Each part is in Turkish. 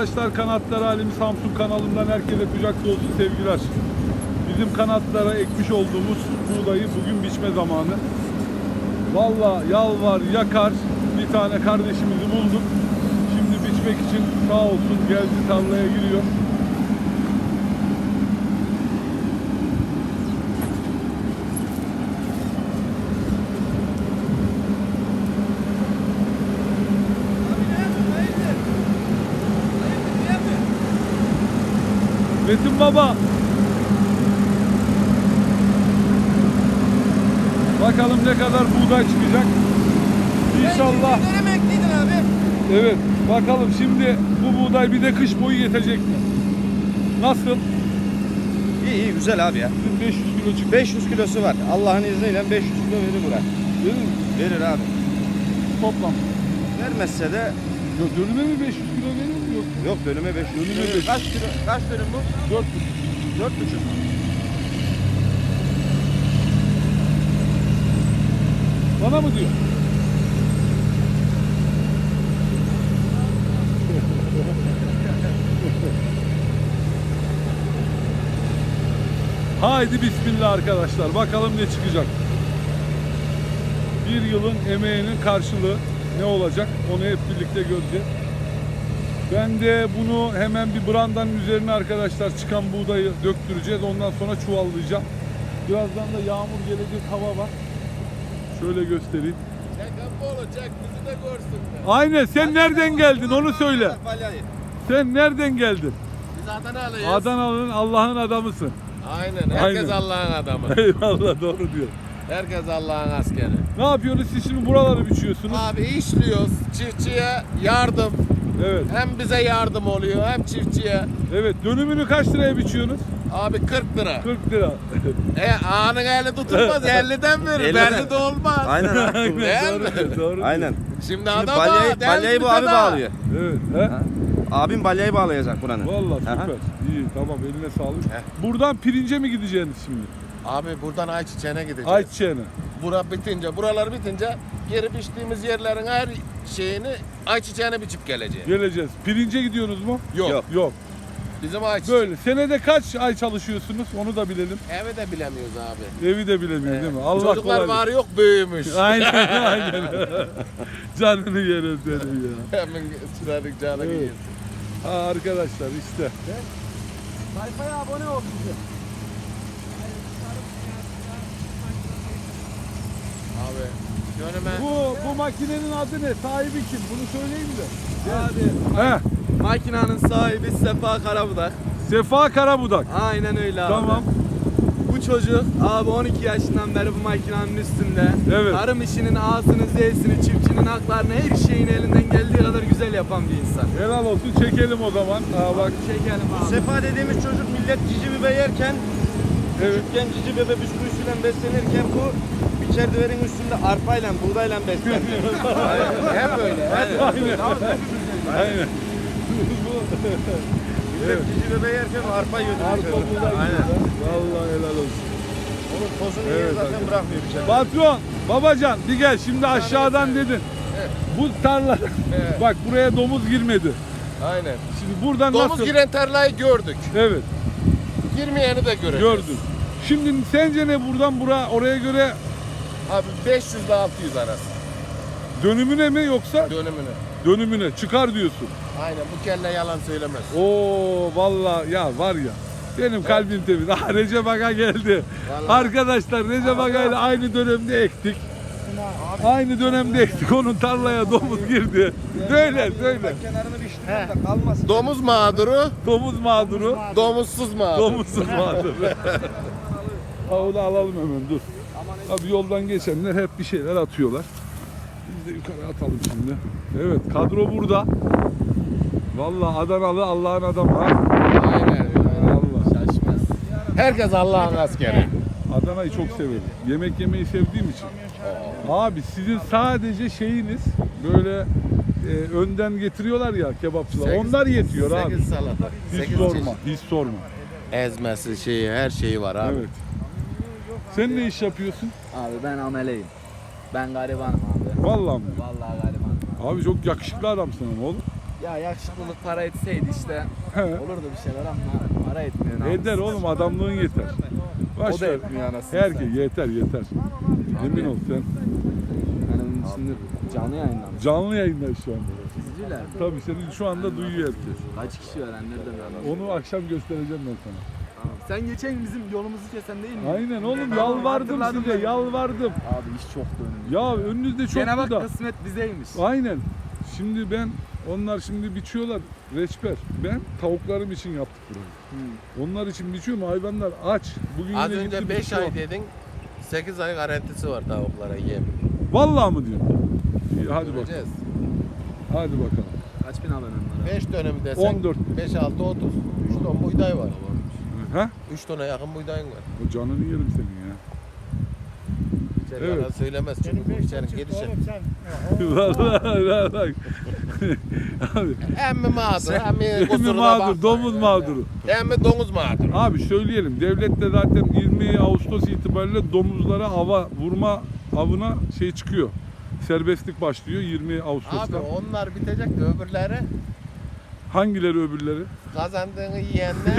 Arkadaşlar Kanatlar Alemi Samsun kanalından herkese kucak dolusu sevgiler. Bizim kanatlara ekmiş olduğumuz buğdayı bugün biçme zamanı. Valla yalvar yakar bir tane kardeşimizi bulduk. Şimdi biçmek için sağ olsun geldi tarlaya giriyor. Metin Baba. Bakalım ne kadar buğday çıkacak. İnşallah. Ektiydin abi? Evet. Bakalım şimdi bu buğday bir de kış boyu yetecek mi? Nasıl? İyi iyi güzel abi ya. Bizim 500 kilo çıktı. 500 kilosu var. Allah'ın izniyle 500 kilo verir bura. Değil mi? Verir abi. Toplam. Vermezse de Dönüme mi 500 kilo verir? Yok. dönüme 500 Dönüme kilo. 500. Kaç kilo? Kaç dönüm bu? 4 4 buçuk. Bana mı diyor? Haydi bismillah arkadaşlar. Bakalım ne çıkacak. Bir yılın emeğinin karşılığı ne olacak? Onu hep birlikte göreceğiz. Ben de bunu hemen bir brandanın üzerine arkadaşlar çıkan buğdayı döktüreceğiz. Ondan sonra çuvallayacağım. Birazdan da yağmur gelecek hava var. Şöyle göstereyim. Kapı olacak bizi de görsün. Aynen sen nereden geldin onu söyle. Sen nereden geldin? Biz Adanalıyız. Adanalı'nın Allah'ın adamısın. Aynen. Herkes Aynen. Allah'ın adamı. Eyvallah doğru diyor. Herkes Allah'ın askeri. Ne yapıyorsunuz siz şimdi buraları biçiyorsunuz? Abi işliyoruz. Çiftçiye yardım. Evet. Hem bize yardım oluyor hem çiftçiye. Evet dönümünü kaç liraya biçiyorsunuz? Abi 40 lira. 40 lira. E anın eli tutulmaz 50'den verir. 50'den. Belli de olmaz. Aynen Değil mi? doğru, doğru. Aynen. Şimdi adam balyayı, balyayı bu abi bağlıyor. Evet. He? Ha? Abim balyayı bağlayacak buranın. Vallahi Aha. süper. İyi tamam eline sağlık. Heh. Buradan pirince mi gideceksiniz şimdi? Abi buradan ayçiçeğine gideceğiz. Ayçiçeğine. Bura bitince, buralar bitince geri biçtiğimiz yerlerin her şeyini ayçiçeğine biçip geleceğiz. Geleceğiz. Pirince gidiyorsunuz mu? Yok. Yok. Yok. Bizim ayçiçeği. Böyle. Senede kaç ay çalışıyorsunuz? Onu da bilelim. Evi de bilemiyoruz abi. Evi de bilemiyor değil mi? Allah Çocuklar kolaylık. var yok büyümüş. Aynen aynen. Canını yerim senin ya. Hemen sıradık canı Evet. evet. Ha, arkadaşlar işte. Sayfaya abone ol bize. Abi yönüme Bu bu makinenin adı ne? Sahibi kim? Bunu söyleyin de. Abi He. makinanın sahibi Sefa Karabudak. Sefa Karabudak. Aynen öyle abi. Tamam. Bu çocuk abi 12 yaşından beri bu makinenin üstünde. Evet. Tarım işinin A'sını Z'sini, çiftçinin haklarını her şeyin elinden geldiği kadar güzel yapan bir insan. Helal olsun. Çekelim o zaman. Ha bak. Çekelim abi. Sefa dediğimiz çocuk millet cici biber yerken Evet. Küçükken cici bebe bisküvisiyle beslenirken bu bir çerdeverin üstünde arpayla, buğdayla besleniyor. hep öyle. Hep. Aynen. Aynen. Millet cici bebe yerken arpa yiyordu. Arpa buğday Aynen. Vallahi helal olsun. Onun tozunu Evet, yiyor zaten bırakmıyor bir çerdeverin. Patron, babacan bir gel şimdi aşağıdan dedin. Bu tarla Evet. bak buraya domuz girmedi. Aynen. Şimdi buradan Domuz nasıl? giren tarlayı gördük. Evet, Girmeyeni de göreceğiz. gördün. Şimdi sence ne buradan bura oraya göre Abi 500 ile 600 arası dönümüne mi yoksa dönümünü. dönümüne çıkar diyorsun. Aynen bu kelle yalan söylemez. Oo vallahi ya var ya. Benim kalbim temiz. Ah Recep Aga geldi. Vallahi. Arkadaşlar Recep Aga ile aynı dönemde ektik. Aynı dönemde ektik. Onun tarlaya domuz girdi. Söyle söyle. Kenarını biçtim de kalmasın. Domuz mağduru, Domuz mağduru. domuzsuz mağdur. Domuzsuz mağdur. Ha, onu alalım hemen dur. Abi yoldan geçenler hep bir şeyler atıyorlar. Biz de yukarı atalım şimdi. Evet kadro burada. Vallahi Adanalı Allah'ın adamı ha. Aynen. Allah. Şaşmaz. Herkes Allah'ın askeri. Adana'yı çok severim. Yemek yemeyi sevdiğim için. Abi sizin sadece şeyiniz böyle e, önden getiriyorlar ya kebapçılar. Sekiz- Onlar yetiyor abi. Sekiz salata. Hiç sekiz sorma. çeşit. Hiç sorma. Ezmesi şeyi her şeyi var abi. Evet. Sen ne iş yapıyorsun? Abi ben ameleyim. Ben garibanım abi. Vallahi mi? Vallahi garibanım. Abi çok yakışıklı adamsın ama oğlum. Ya yakışıklılık para etseydi işte olurdu bir şeyler ama para etmiyor. namus. Eder oğlum adamlığın yeter. O Baş da ver. etmiyor anasını Herkes yeter yeter. Emin ol sen. Şimdi canlı yayınlanmış. Canlı yayında şu anda. İzleyiciler. Tabii seni şu anda duyuyor herkes. Kaç kişi öğrenler de ben Onu akşam göstereceğim ben sana. Sen geçen bizim yolumuzu kesen değil mi? Aynen oğlum yalvardım hatırladım size ben. yalvardım. Abi iş çok dönüyor. Ya önünüzde çok Gene bak da. kısmet bizeymiş. Aynen. Şimdi ben onlar şimdi biçiyorlar reçber. Ben tavuklarım için yaptık burayı. Hı. Onlar için biçiyorum hayvanlar aç. Bugün Az yine önce gitti 5 biçiyor. ay dedin. 8 ay garantisi var tavuklara yem. Vallahi mı diyorsun? İyi, hadi bakalım. Göreceğiz. Hadi bakalım. Kaç bin abonen var abi? 5 dönüm desen 14. 5 6 30. 3 ton buğday var. Ha? 3 tona yakın buğdayın var. O canını yerim senin ya. İçeri Evet. yalan söylemez çünkü bu içerin gelişi. Vallahi vallahi. Abi, Emmi mağdur, emmi Emmi kusuruna mağdur, bakma. domuz mağduru. Emmi domuz mağdur. Abi söyleyelim. Devlet de zaten 20 Ağustos itibariyle domuzlara hava vurma avına şey çıkıyor. Serbestlik başlıyor 20 Abi Ağustos'ta. onlar bitecek de öbürleri Hangileri öbürleri? kazandığını yiyenler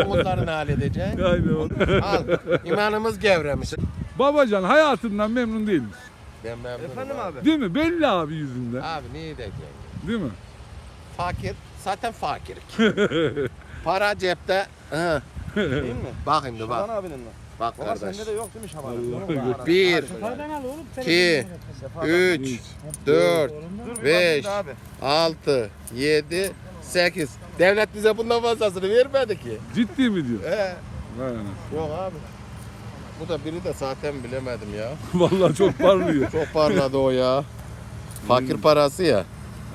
o domuzları ne halledecek? Aynen. Al imanımız gevremiş. Babacan hayatından memnun değil misin? Ben memnunum. Efendim abi. Değil mi? Belli abi yüzünden. Abi niye diyeceksin? Değil mi? Fakir, zaten fakir. Para cepte. Hı. Değil mi? Bak şimdi bak. abinin mi? Bak Baba kardeş. sende de yok değil mi Şaban? Vallahi Bir, Yukarıdan al oğlum. iki, üç, dört, Beş. altı, yedi, sekiz. Devlet bize bundan fazlasını vermedi ki. Ciddi mi diyor? He. Vay anasını. Yok abi. Bu da biri de zaten bilemedim ya. Vallahi çok parlıyor. Çok parladı o ya. Fakir parası ya.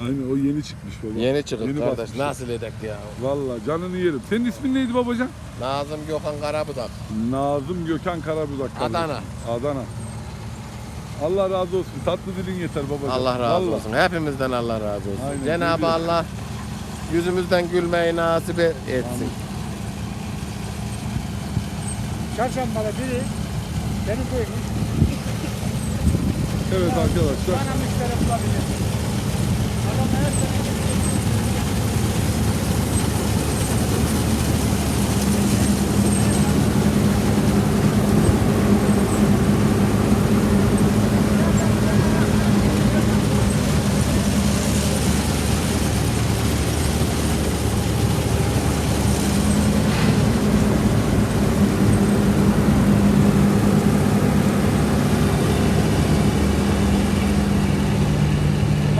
Aynen o yeni çıkmış baba. Yeni çıkıp Yeni kardeş. basmış. Nasıl edek ya? Vallahi canını yerim. Senin ismin neydi babacan? Nazım Gökhan Karabudak. Nazım Gökhan kardeşim. Adana. Adana. Allah razı olsun. Tatlı dilin yeter babacığım. Allah razı Vallahi. olsun. Hepimizden Allah razı olsun. Aynen, Cenab-ı geliyor. Allah yüzümüzden gülmeyi nasip etsin. Çarşambalı biri beni koymuş. Evet arkadaşlar. Bana müşteri bulabilir.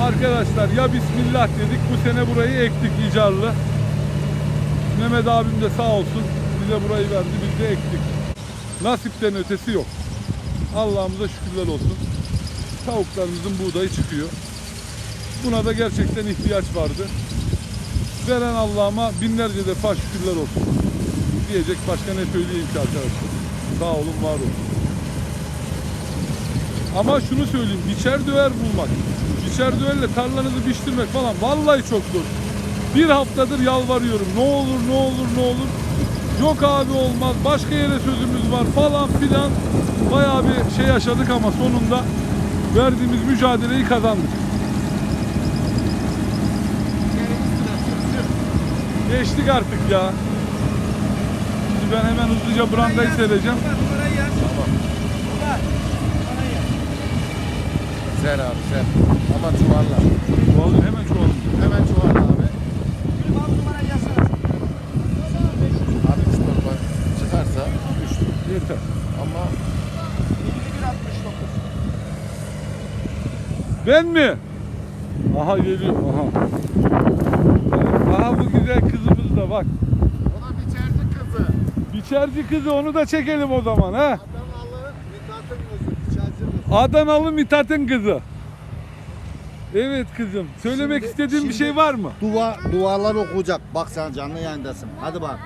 Arkadaşlar ya Bismillah dedik. Bu sene burayı ektik icarlı. Mehmet abim de sağ olsun bize burayı verdi. Biz de ektik. Nasipten ötesi yok. Allah'ımıza şükürler olsun. Tavuklarımızın buğdayı çıkıyor. Buna da gerçekten ihtiyaç vardı. Veren Allah'ıma binlerce defa şükürler olsun. Diyecek başka ne söyleyeyim ki arkadaşlar. Sağ olun, var olun. Ama şunu söyleyeyim, biçer döver bulmak, biçer döverle tarlanızı biçtirmek falan vallahi çok zor. Bir haftadır yalvarıyorum. Ne olur, ne olur, ne olur. Yok abi olmaz, başka yere sözümüz var falan filan. Bayağı bir şey yaşadık ama sonunda verdiğimiz mücadeleyi kazandık. Geçtik artık ya. Şimdi ben hemen hızlıca brandayı sereceğim. Ser abi ser. Ama çuvalla. Vallahi hemen çoğalım. Hemen çuvalla abi. Abi üç torba çıkarsa üç Yeter. ama Ben mi? Aha geliyor. Aha. Aha bu güzel kızımız da bak. o da biçerci kızı. Biçerci kızı onu da çekelim o zaman ha. Adanalı Mithat'ın kızı. Biçerci kızı. Adanalı Mithat'ın kızı. Evet kızım. Söylemek Şimdi- istediğin bir şimdi- şey var mı? Dua, dualar okuyacak. Bak sen canlı yayındasın. Hadi bak.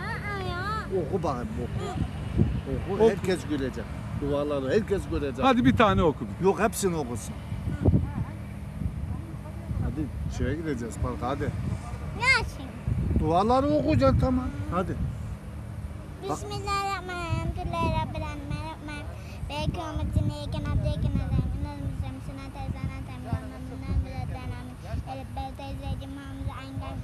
Oku bakayım oku. Oku. Oku. Herkes görecek. Duaları herkes görecek. Hadi bir tane oku. Yok hepsini okusun. Hadi şeye gideceğiz bak hadi. Duaları okuyacaksın tamam. Hadi. Bismillahirrahmanirrahim.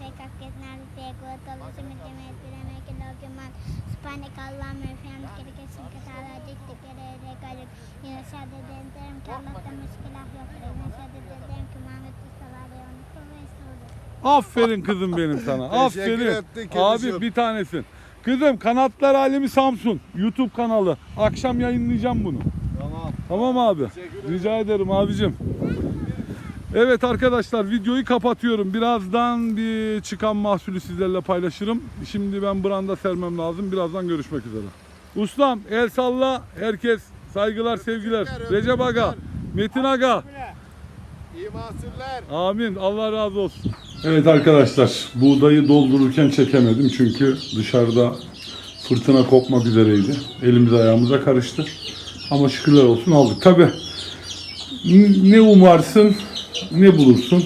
Engel ve kakket neredeyse yakıt alışı müdeme etkileme kilograman Spanik Allah'ım efendim kere kesin katara dikti kere ere galık Yine şadet ederim ki Allah'tan müşkilah yoktur Yine şadet ederim ki Muhammed Mustafa Leon Kuvvesi olur Aferin kızım benim sana. Aferin. ettik, Abi bir tanesin. Kızım Kanatlar Alemi Samsun YouTube kanalı. Akşam yayınlayacağım bunu. Tamam. Tamam abi. Rica ederim abicim. Evet arkadaşlar videoyu kapatıyorum. Birazdan bir çıkan mahsulü sizlerle paylaşırım. Şimdi ben branda sermem lazım. Birazdan görüşmek üzere. Ustam el salla. Herkes saygılar sevgiler. Recep Aga, Metin Aga. İyi mahsuller. Amin. Allah razı olsun. Evet arkadaşlar, buğdayı doldururken çekemedim çünkü dışarıda fırtına kopmak üzereydi. Elimiz ayağımıza karıştı. Ama şükürler olsun aldık. Tabi ne umarsın, ne bulursun.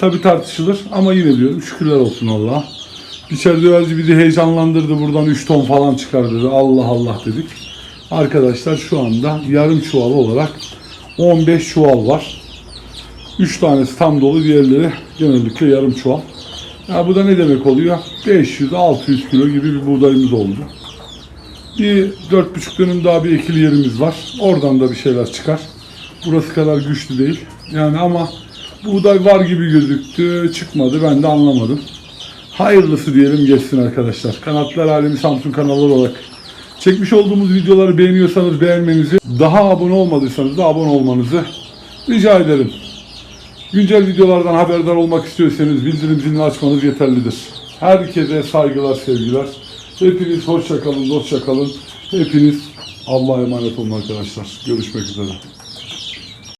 Tabi tartışılır ama yine diyorum şükürler olsun Allah'a. Biçer döverci bizi heyecanlandırdı. Buradan 3 ton falan çıkar dedi. Allah Allah dedik. Arkadaşlar şu anda yarım çuval olarak 15 çuval var. 3 tanesi tam dolu, diğerleri genellikle yarım çuval. Ya bu da ne demek oluyor? 500-600 kilo gibi bir buğdayımız oldu. Bir 4,5 dönüm daha bir ekili yerimiz var. Oradan da bir şeyler çıkar. Burası kadar güçlü değil. Yani ama buğday var gibi gözüktü. Çıkmadı. Ben de anlamadım. Hayırlısı diyelim geçsin arkadaşlar. Kanatlar Alemi Samsun kanalı olarak çekmiş olduğumuz videoları beğeniyorsanız beğenmenizi, daha abone olmadıysanız da abone olmanızı rica ederim. Güncel videolardan haberdar olmak istiyorsanız bildirim zilini açmanız yeterlidir. Herkese saygılar, sevgiler. Hepiniz hoşça kalın, dostça kalın. Hepiniz Allah'a emanet olun arkadaşlar. Görüşmek üzere.